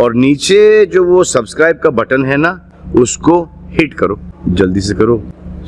और नीचे जो वो सब्सक्राइब का बटन है ना उसको हिट करो। जल्दी से करो।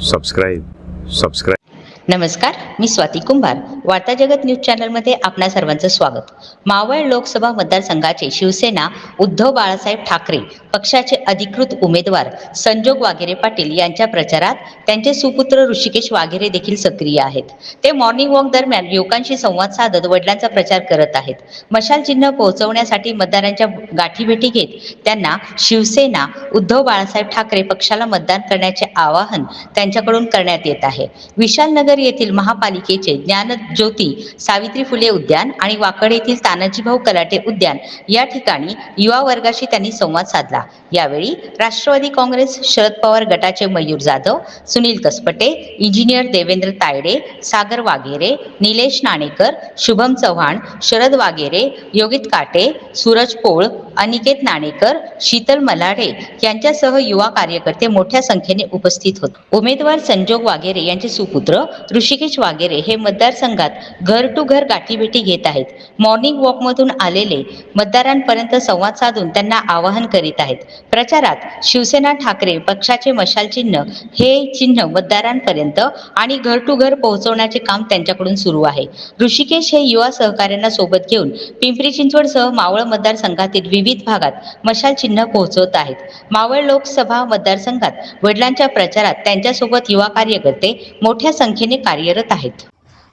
सब्सक्राइब सब्सक्राइब नमस्कार मी स्वाती कुंभार. वार्ता जगत न्यूज चॅनलमध्ये आपणा सर्वांचं स्वागत. मावळ लोकसभा मतदारसंघाचे शिवसेना उद्धव बाळासाहेब ठाकरे पक्षाचे अधिकृत उमेदवार संजोग वाघेरे पाटील यांच्या प्रचारात त्यांचे सुपुत्र ऋषिकेश वाघेरे देखील सक्रिय आहेत. ते मॉर्निंग वॉक दरम्यान युवकांशी संवाद साधत वडिलांचा प्रचार करत आहेत. मशाल चिन्ह पोहोचवण्यासाठी मतदारांच्या गाठीभेटी घेत त्यांना शिवसेना उद्धव बाळासाहेब ठाकरे पक्षाला मतदान करण्याचे आवाहन त्यांच्याकडून करण्यात येत आहे. विशालनगर येथील महापालिकेचे ज्ञान ज्योती सावित्री फुले उद्यान आणि वाकड येथील तानाजीभाऊ कलाटे उद्यान या ठिकाणी युवा वर्गाशी त्यांनी संवाद साधला. यावेळी राष्ट्रवादी काँग्रेस शरद पवार गटाचे मयूर जाधव सुनील कसपटे इंजिनियर देवेंद्र तायडे सागर वाघेरे निलेश नाणेकर शुभम चव्हाण शरद वाघेरे योगित काटे सूरज पोळ अनिकेत नाणेकर शीतल मलाडे यांच्यासह युवा कार्यकर्ते मोठ्या संख्येने उपस्थित होते. उमेदवार संजोग वाघेरे यांचे सुपुत्र ऋषिकेश वाघेरे हे मतदारसंघात घर टू घर गाठीभेटी घेत आहेत. मॉर्निंग वॉकमधून आलेले मतदारांपर्यंत संवाद साधून त्यांना आवाहन करीत आहेत. प्रचारात शिवसेना ठाकरे पक्षाचे मशाल चिन्ह हे चिन्ह मतदारांपर्यंत आणि घर टू घर पोहोचवण्याचे काम त्यांच्याकडून सुरू आहे. ऋषिकेश हे युवा सहकार्यांना सोबत घेऊन पिंपरी चिंचवडसह मावळ मतदारसंघातील विविध भागात मशाल चिन्ह पोहोचवत आहेत. मावळ लोकसभा मतदारसंघात वडिलांच्या प्रचारात त्यांच्यासोबत युवा कार्यकर्ते मोठ्या संख्येने कार्यरत आहेत.